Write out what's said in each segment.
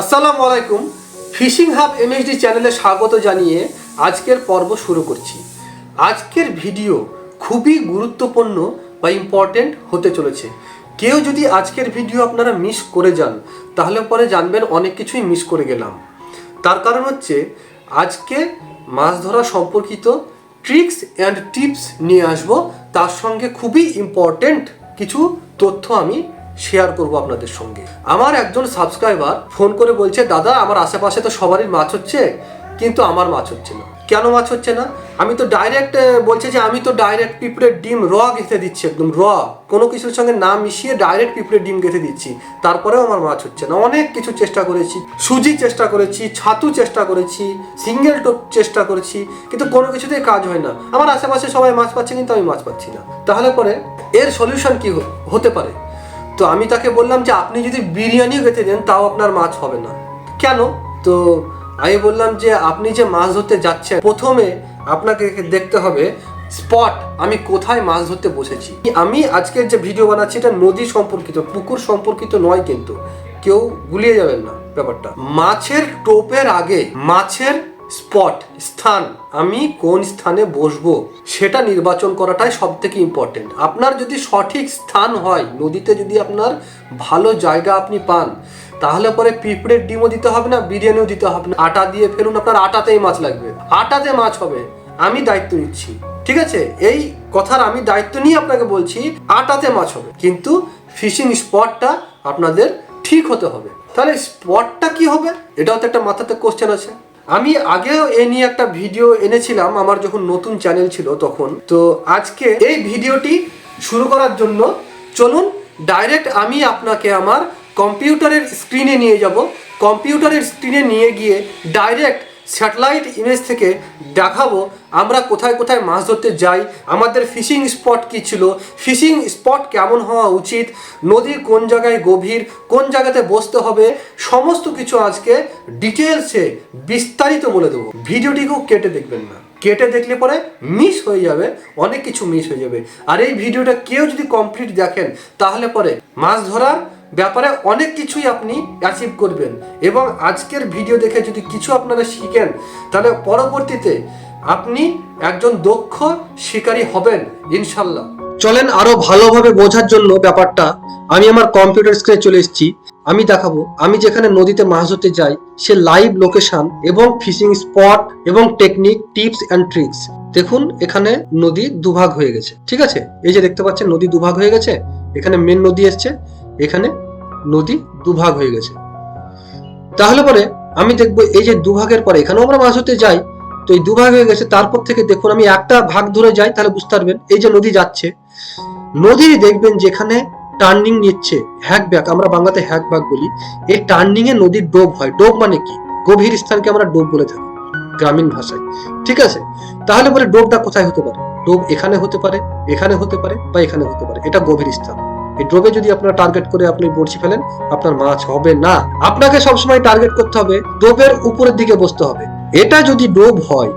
আসসালামু আলাইকুম। Fishing hub MSD চ্যানেলে স্বাগত জানিয়ে আজকের পর্ব শুরু করছি। আজকের ভিডিও খুবই গুরুত্বপূর্ণ বা ইম্পর্টেন্ট হতে চলেছে। কেউ যদি আজকের ভিডিও আপনারা মিস করে যান, তাহলে পরে জানবেন অনেক কিছুই মিস করে গেলাম। তার কারণ হচ্ছে, আজকে মাছ ধরা সম্পর্কিত ট্রিক্স অ্যান্ড টিপস নিয়ে আসব। তার সঙ্গে খুবই ইম্পর্টেন্ট কিছু তথ্য আমি শেয়ার করব আপনাদের সঙ্গে। আমার একজন সাবস্ক্রাইবার ফোন করে বলছে, দাদা, আমার আশেপাশে তো সবারই মাছ হচ্ছে, কিন্তু আমার মাছ হচ্ছে না। কেন মাছ হচ্ছে না? আমি তো ডাইরেক্ট বলছে যে, আমি তো ডাইরেক্ট পিঁপড়ের ডিম র গেঁথে দিচ্ছি, একদম র। কোনো কিছুর সঙ্গে না মিশিয়ে ডাইরেক্ট পিঁপড়ের ডিম গেঁথে দিচ্ছি। তারপরেও আমার মাছ হচ্ছে না। অনেক কিছু চেষ্টা করেছি, সুজি চেষ্টা করেছি, ছাতু চেষ্টা করেছি সিঙ্গেল টোপ চেষ্টা করেছি, কিন্তু কোনো কিছুতেই কাজ হয় না। আমার আশেপাশে সবাই মাছ পাচ্ছে, কিন্তু আমি মাছ পাচ্ছি না। তাহলে পরে এর সলিউশন কি হতে পারে? তো আমি তাকে বললাম যে আপনি যদি বিরিয়ানিও খেতে দেন, তাও আপনার মাছ হবে না। কেন? তো আমি বললাম যে আপনি যে মাছ ধরতে যাচ্ছেন, প্রথমে আপনাকে দেখতে হবে স্পট, আমি কোথায় মাছ ধরতে বসেছি। আমি আজকের যে ভিডিও বানাচ্ছি, এটা নদী সম্পর্কিত, পুকুর সম্পর্কিত নয় কিন্তু। কেউ গুলিয়ে যাবেন না ব্যাপারটা। মাছের টোপের আগে, মাছের স্পট, স্থান। আমি কোন স্থানে বসবো? সেটা নির্বাচন করাটাই সব থেকে ইম্পর্টেন্ট আপনার যদি সঠিক স্থান হয়, নদীতে যদি আপনার ভালো জায়গা আপনি পান, তাহলে পরে পিঁপড়ের ডিমও দিতে হবে না, বিরিয়ানিও দিতে হবে না। আটা দিয়ে ফেলুন, আপনার আটাতেই মাছ লাগবে। আটাতে মাছ হবে, আমি দায়িত্ব নিচ্ছি। ঠিক আছে? এই কথার আমি দায়িত্ব নিয়ে আপনাকে বলছি, আটাতে মাছ হবে। কিন্তু ফিশিং স্পটটা আপনাদের ঠিক হতে হবে। তাহলে স্পটটা কি হবে? এটাও তো একটা মাথাতে কোশ্চেন আছে। আমি আগেও এ নিয়ে একটা ভিডিও এনেছিলাম, আমার যখন নতুন চ্যানেল ছিল তখন। তো আজকে এই ভিডিওটি শুরু করার জন্য চলুন ডাইরেক্ট আমি আপনাকে আমার কম্পিউটারের স্ক্রিনে নিয়ে যাব। কম্পিউটারের স্ক্রিনে নিয়ে গিয়ে ডাইরেক্ট স্যাটেলাইট ইমেজ থেকে দেখাবো আমরা কোথায় কোথায় মাছ ধরতে যাই, আমাদের ফিশিং স্পট কী ছিল, ফিশিং স্পট কেমন হওয়া উচিত নদীর কোন জায়গায় গভীর, কোন জায়গাতে বসতে হবে, সমস্ত কিছু আজকে ডিটেলসে বিস্তারিত বলে দেবো। ভিডিওটিকেও কেটে দেখবেন না। কেটে দেখলে পরে মিস হয়ে যাবে, অনেক কিছু মিস হয়ে যাবে। আর এই ভিডিওটা কেউ যদি কমপ্লিট দেখেন, তাহলে পরে মাছ ধরার ব্যাপারে অনেক কিছুই আপনি অ্যাচিভ করবেন। এবং আজকের ভিডিও দেখে যদি কিছু আপনারা শিখেন, তাহলে পরবর্তীতে আপনি একজন দক্ষ শিকারী হবেন, ইনশাল্লাহ। চলেন আরও ভালোভাবে বোঝার জন্য ব্যাপারটা। আমি আমার কম্পিউটার স্ক্রিনে চলে এসেছি। আমি দেখাবো, আমি যেখানে নদীতে মাছ ধরতে যাই, সে লাইভ লোকেশন এবং ফিশিং স্পট এবং টেকনিক টিপস অ্যান্ড ট্রিক্স দেখুন, এখানে নদী দুভাগ হয়ে গেছে। ঠিক আছে? এই যে দেখতে পাচ্ছেন, নদী দুভাগ হয়ে গেছে। এখানে মেন নদী এসছে। এখানে নদী দুভাগ হয়ে গেছে। তাহলে পরে আমি দেখব এই যে দুভাগের পরে, এখানেও আমরা মাছ হতে যাই, তো এই দুভাগ হয়ে গেছে, তারপর থেকে দেখুন আমি একটা ভাগ ধরে যাই, তাহলে বুঝতে পারবেন, এই যে নদী যাচ্ছে। নদী দেখবেন যেখানে টার্নিং নিচ্ছে হ্যাক ব্যাক আমরা বাংলাতে হ্যাক ব্যাক বলি। এই টার্নিং এ নদীর ডোব হয়। ডোব মানে কি? গভীর স্থানকে আমরা ডোব বলে থাকি, গ্রামীণ ভাষায়। ঠিক আছে? তাহলে পরে ডোবটা কোথায় হতে পারে? ডোব এখানে হতে পারে, এখানে হতে পারে বা এখানে হতে পারে। এটা গভীর স্থান। এই ডোবে যদি আপনারা টার্গেট করে আপনি বড়শি ফেলেন, আপনার মাছ হবে না। আপনাকে সবসময় টার্গেট করতে হবে ডোবের উপরের দিকে বসতে হবে। এটা যদি ডোব হয়,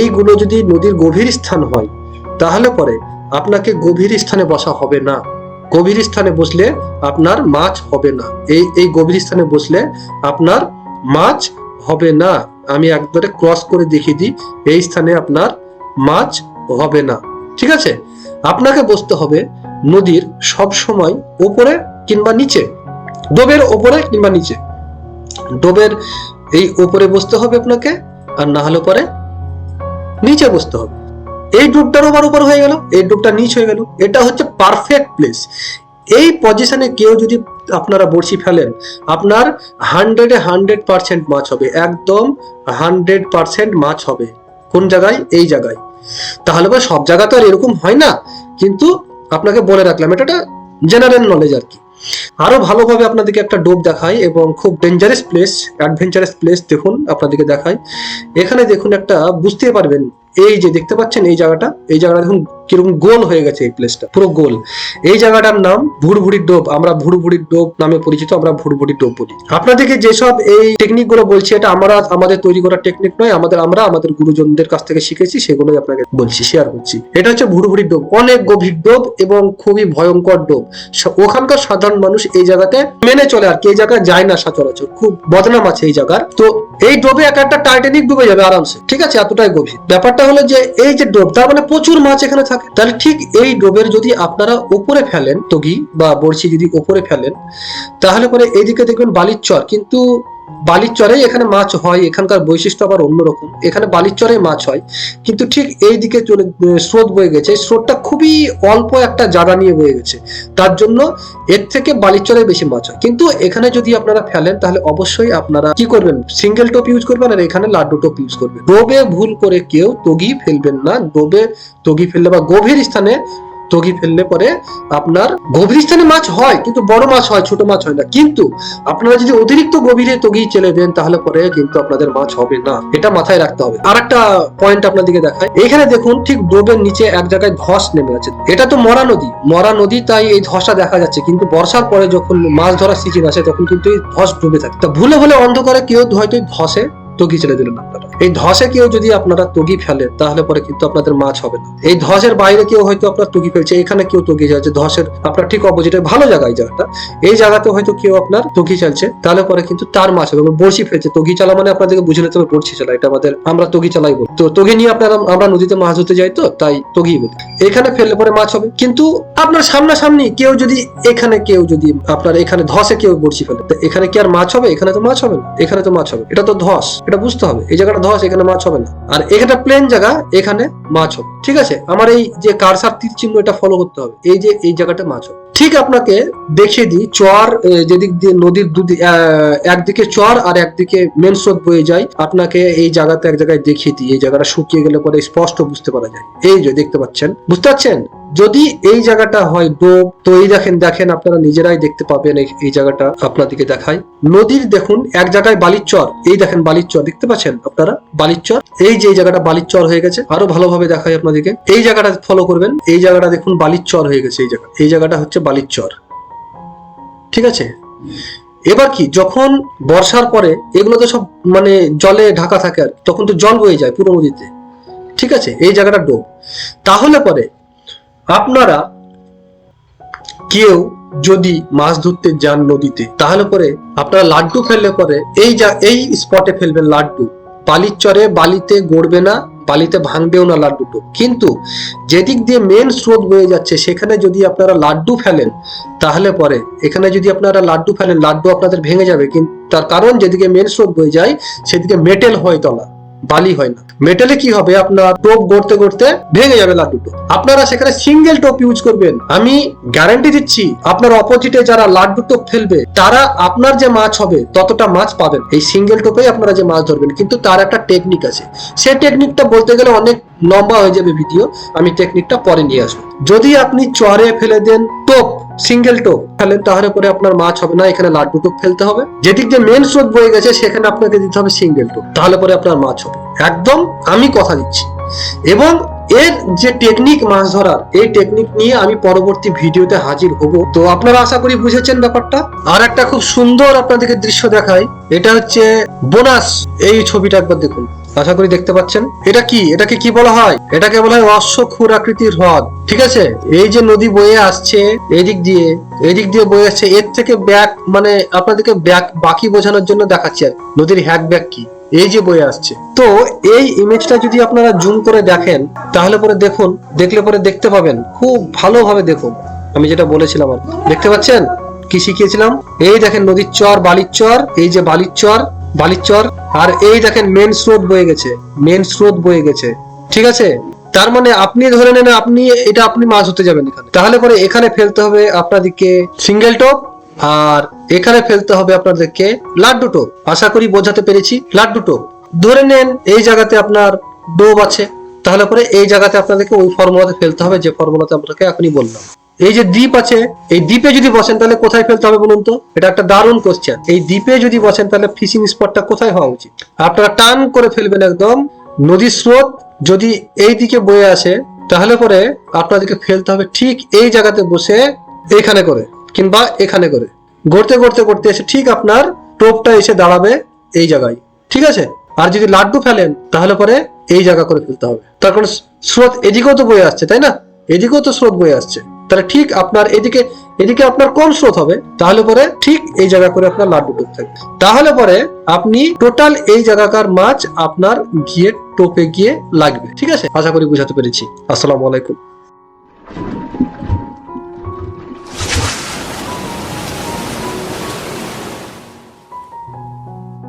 এইগুলো যদি নদীর গভীর স্থান হয়, তাহলে পরে আপনাকে গভীর স্থানে বসা হবে না। গভীর স্থানে বসলে আপনার মাছ হবে না। এই এই গভীর স্থানে বসলে আপনার মাছ হবে না। আমি একবারে ক্রস করে দেখিয়ে দিই, এই স্থানে আপনার মাছ হবে না। ঠিক আছে? আপনাকে বসতে হবে নদীর সব সময় ওপরে কিংবা নিচে, ডোবের ওপরে কিংবা নিচে। ডোবের এই ওপরে বসতে হবে আপনাকে, আর না হলে পরে নিচে বসতে হবে। এই ডুবটার ওপর উপর হয়ে গেল, এই ডুবটা নিচ হয়ে গেল। এটা হচ্ছে পারফেক্ট প্লেস এই পজিশনে কেউ যদি আপনারা বড়শি ফেলেন, আপনার হান্ড্রেডে হান্ড্রেড পার্সেন্ট মাছ হবে, একদম হান্ড্রেড পার্সেন্ট মাছ হবে, কোন জায়গায়? এই জায়গায়। তাহলে সব জায়গা তো আর এরকম হয় না। কিন্তু আপনাকে বলে রাখলাম, এটা একটা জেনারেল নলেজ আর কি। আরও ভালোভাবে আপনাদেরকে একটা ডোব দেখায় এবং খুব ডেঞ্জারাস প্লেস অ্যাডভেঞ্চারাস প্লেস দেখুন, আপনাদেরকে দেখাই। এখানে দেখুন একটা বুঝতে পারবেন, এই যে দেখতে পাচ্ছেন এই জায়গাটা এই জায়গাটা দেখুন কীরকম গোল হয়ে গেছে এই প্লেসটা পুরো গোল। এই জায়গাটার নাম ভুড়ভুড়ির ডোব আমরা ভুড়ভুড়ির ডোব নামে পরিচিত, আমরা ভুড়ভুড়ির ডোব বলি। আপনাদেরকে যেসব এই টেকনিকগুলো বলছি, এটা আমরা আমাদের তৈরি করা টেকনিক নয়, আমাদের আমরা, আমাদের গুরুজনদের কাছ থেকে শিখেছি, সেগুলোই আপনাকে বলছি শেয়ার করছি। এটা হচ্ছে ভুড়ভুড়ির ডোব অনেক গভীর ডোব এবং খুবই ভয়ঙ্কর ডোব ওখানকার সাধারণ মানুষ এই জায়গাতে মেনে চলে আর কি, এই জায়গায় যায় না সচরাচর, খুব বদনাম আছে এই জায়গার। তো এই ডোবে এক একটা টাইটানিক ডুবে যাবে আরামসে, ঠিক আছে? এতটাই গভীর। ব্যাপারটা হলো যে, এই যে ডোব তার মানে প্রচুর মাছ এখানে থাকে। তাহলে ঠিক এই ডোবের যদি আপনারা উপরে ফেলেন, তগি বা বড়শি যদি উপরে ফেলেন, তাহলে পরে এইদিকে দেখবেন বালির চর। কিন্তু বালির চরে এখানে মাছ হয়, এখানকার বৈশিষ্ট্য আবার অন্যরকম। এখানে বালির চরে মাছ হয়, কিন্তু ঠিক এই দিকে চলে স্রোত বয়ে গেছে। স্রোতটা খুবই অল্প একটা জায়গা নিয়ে বয়ে গেছে। তার জন্য এর থেকে বালির চরে বেশি মাছ হয়। কিন্তু এখানে যদি আপনারা ফেলেন, তাহলে অবশ্যই আপনারা কি করবেন? সিঙ্গেল টোপ ইউজ করবেন আর এখানে লাড্ডু টোপ ইউজ করবেন। ডোবে ভুল করে কেউ তগি ফেলবেন না। ডোবে তগি ফেললে বা গভীর স্থানে তগি ফেললে পরে আপনার গভীর স্থানে মাছ হয়, কিন্তু বড় মাছ হয়, ছোট মাছ হয় না। কিন্তু আপনারা যদি অতিরিক্ত গভীরে তগি চেলে দেন, তাহলে পরে কিন্তু আপনাদের মাছ হবে না। এটা মাথায় রাখতে হবে। আর একটা পয়েন্ট আপনাদেরকে দেখায়। এখানে দেখুন, ঠিক ডোবের নিচে এক জায়গায় ধস নেমে আছে এটা তো মরা নদী। মরা নদী, তাই এই ধসটা দেখা যাচ্ছে। কিন্তু বর্ষার পরে যখন মাছ ধরার সিজন আসে, তখন কিন্তু এই ধস ডুবে থাকে। তা ভুলে ভুলে অন্ধকারে কেউ হয়তো ধসে তগি ছেড়ে দিলেন আপনারা। এই ধসে কেউ যদি আপনারা তগি ফেলে, তাহলে পরে কিন্তু আপনাদের মাছ হবে না। এই ধসের বাইরে কেউ হয়তো আপনার তগি ফেলছে, এখানে কেউ তগি যাচ্ছে, ধসের আপনার ঠিক অপোজিটে ভালো জায়গায় জায়গাটা এই জায়গাতে হয়তো কেউ আপনার তগি চালছে তাহলে পরে কিন্তু তার মাছ হবে বড়শি ফেলছে। তগি চালা মানে আপনাদেরকে বুঝে নিতে হবে, বড়শি চালা, এটা আমাদের আমরা তগি চালাই বলি। তো তগি নিয়ে আপনারা, আমরা নদীতে মাছ ধরতে যাই তো, তাই তগি বলি। এখানে ফেললে পরে মাছ হবে। কিন্তু আপনার সামনাসামনি কেউ যদি, এখানে কেউ যদি আপনার এখানে ধসে কেউ বড়শি ফেলে এখানে কি আর মাছ হবে? এখানে তো মাছ হবে না। এখানে তো মাছ হবে। এটা তো ধস, এটা বুঝতে হবে। এই জায়গাটা ধস এখানে মাছ হবে না। আর এখানে প্লেন জায়গা, এখানে মাছ হবে। ঠিক আছে? আমার এই যে কারসার তীর চিহ্ন এটা ফলো করতে হবে। এই যে, এই জায়গাটা মাছ হবে। ঠিক আপনাকে দেখিয়ে দিই, চর যেদিক দিয়ে নদীর একদিকে চর আর একদিকে মেন স্রোত বয়ে যায়। আপনাকে এই জায়গাতে এক জায়গায় দেখিয়ে দিই। এই জায়গাটা শুকিয়ে গেলে পরে স্পষ্ট বুঝতে পারা যায়। এই যে, দেখতে পাচ্ছেন? বুঝতে পারছেন? যদি এই জায়গাটা হয় ডোব তো এই দেখেন দেখেন আপনারা নিজেরাই দেখতে পাবেন এই- জায়গাটা আপনাদেরকে দেখাই নদীর দেখুন, এক জায়গায় বালির চর এই দেখেন বালির চর দেখতে পাচ্ছেন আপনারা? বালির চর এই যে জায়গাটা বালির চর হয়ে গেছে, আরও ভালোভাবে দেখাই আপনাদেরকে। এই জায়গাটা ফলো করবেন, এই জায়গাটা দেখুন বালির চর হয়ে গেছে, এই জায়গা, এই জায়গাটা হচ্ছে বালির চর ঠিক আছে? এবার কি, যখন বর্ষার পরে এগুলো তো সব মানে জলে ঢাকা থাকে আর তখন তো জল বয়ে যায় পুরো নদীতে। ঠিক আছে? এই জায়গাটা ডোব তাহলে পরে আপনারা কেউ যদি মাছ ধরতে যান নদীতে, তাহলে পরে আপনারা লাড্ডু ফেললে পরে এই যা, এই স্পটে ফেলবেন লাড্ডু। বালির চরে বালিতে গড়বে না, বালিতে ভাঙবেও না লাড্ডুটো। কিন্তু যেদিক দিয়ে মেন স্রোত বয়ে যাচ্ছে, সেখানে যদি আপনারা লাড্ডু ফেলেন, তাহলে পরে এখানে যদি আপনারা লাড্ডু ফেলেন, লাড্ডু আপনাদের ভেঙে যাবে। কিন্তু তার কারণ যেদিকে মেন স্রোত বয়ে যায়, সেদিকে মেটেল হয় তলা। বালি হয় না। মেটালে কি হবে? আপনার টোপ গড়তে গড়তে ভেঙে যাবে লাড্ডুটো আপনারা সেখানে সিঙ্গেল টোপ ইউজ করবেন। আমি গ্যারান্টি দিচ্ছি, আপনার অপোজিটে যারা লাড্ডু টোপ ফেলবে, তারা আপনার যে মাছ হবে, ততটা মাছ পাবেন। এই সিঙ্গেল টোপেই আপনারা যে মাছ ধরবেন। কিন্তু তার একটা টেকনিক আছে। সেই টেকনিকটা বলতে গেলে অনেক লম্বা হয়ে যাবে ভিডিও আমি টেকনিকটা পরে নিয়ে আসব। যদি আপনি চরে ফেলে দেন, টোপ সিঙ্গেল টোপ ফেলেন তাহলে পরে আপনার মাছ হবে না, এখানে লাড্ডু টোপ ফেলতে হবে। যেদিক দিয়ে মেন স্রোত বয়ে গেছে, সেখানে আপনাকে দিতে হবে সিঙ্গেল টোপ তাহলে পরে আপনার মাছ হবে। একদম আমি কথা দিচ্ছি। এবং এর যে টেকনিক মাছ ধরার, এই টেকনিক নিয়ে আমি পরবর্তী ভিডিওতে হাজির হব। তো আপনারা আশা করি বুঝেছেন ব্যাপারটা। আর একটা খুব সুন্দর আপনাদেরকে দৃশ্য দেখাই, এটা হচ্ছে বোনাস, এই ছবিটা একবার দেখুন। আশা করি দেখতে পাচ্ছেন। এটা কি? এটাকে কি বলা হয়? এটাকে বলা হয় অশ্বক্ষুর আকৃতির হ্রদ। ঠিক আছে? এই যে নদী বয়ে আসছে এদিক দিয়ে এদিক দিয়ে বয়ে আসছে, এর থেকে ব্যাক মানে আপনাদেরকে ব্যাক বাকি বোঝানোর জন্য দেখাচ্ছি আর নদীর হ্যাক ব্যাক কি? এই যে বয়ে আসছে। তো এই ইমেজটা যদি আপনারা জুম করে দেখেন, তাহলে পরে দেখুন, দেখলে পরে দেখতে পাবেন। খুব ভালোভাবে দেখুন। আমি যেটা বলেছিলাম আর দেখতে পাচ্ছেন? কি শিখিয়েছিলাম? এই দেখেন নদীর চর, বালির চর, এই যে বালির চর বালির চর আর এই দেখেন মেন স্রোত বয়ে গেছে মেন স্রোত বয়ে গেছে, ঠিক আছে? তার মানে আপনি ধরে নেন আপনি, এটা আপনি মাছ হতে যাবেন এখানে। তাহলে পরে এখানে ফেলতে হবে আপনাদেরকে সিঙ্গেল টপ, আর এখানে ফেলতে হবে আপনাদেরকে লাড্ডু টোপ। আশা করি বোঝাতে পেরেছি, লাড্ডু টোপ। ধরে নেন এই জায়গাতে আপনার ডোব আছে, তাহলে পরে এই জায়গাতে আপনাদেরকে ওই ফর্মুলাতে ফেলতে হবে, যে ফর্মুলাতে আপনাকে এখনই বললাম। এই যে দ্বীপ আছে, এই দ্বীপে যদি বসেন তাহলে কোথায় ফেলতে হবে বলুন তো? এটা একটা দারুণ কোশ্চেন এই দ্বীপে যদি বসেন তাহলে ফিশিং স্পটটা কোথায় হওয়া উচিত? আপনারা টান করে ফেলবেন একদম। নদীর স্রোত যদি এই দিকে বয়ে আসে, তাহলে পরে আপনাদেরকে ফেলতে হবে ঠিক এই জায়গাতে বসে এইখানে করে কিংবা এখানে করে। গড়তে গড়তে গড়তে এসে ঠিক আপনার টোপটা এসে দাঁড়াবে এই জায়গায়। ঠিক আছে? আর যদি লাড্ডু ফেলেন, তাহলে পরে এই জায়গা করে ফেলতে হবে। তার কারণ স্রোত এদিকেও তো বয়ে আসছে, তাই না? এদিকেও তো স্রোত বয়ে আসছে। তাহলে ঠিক আপনার এদিকে এদিকে আপনার কম স্রোত হবে? তাহলে পরে ঠিক এই জায়গা করে আপনার লাড্ডু টোপ থাকবে। তাহলে পরে আপনি টোটাল এই জায়গাকার মাছ আপনার গিয়ে টোপে গিয়ে লাগবে। ঠিক আছে? আশা করি বুঝাতে পেরেছি। আসসালাম আলাইকুম।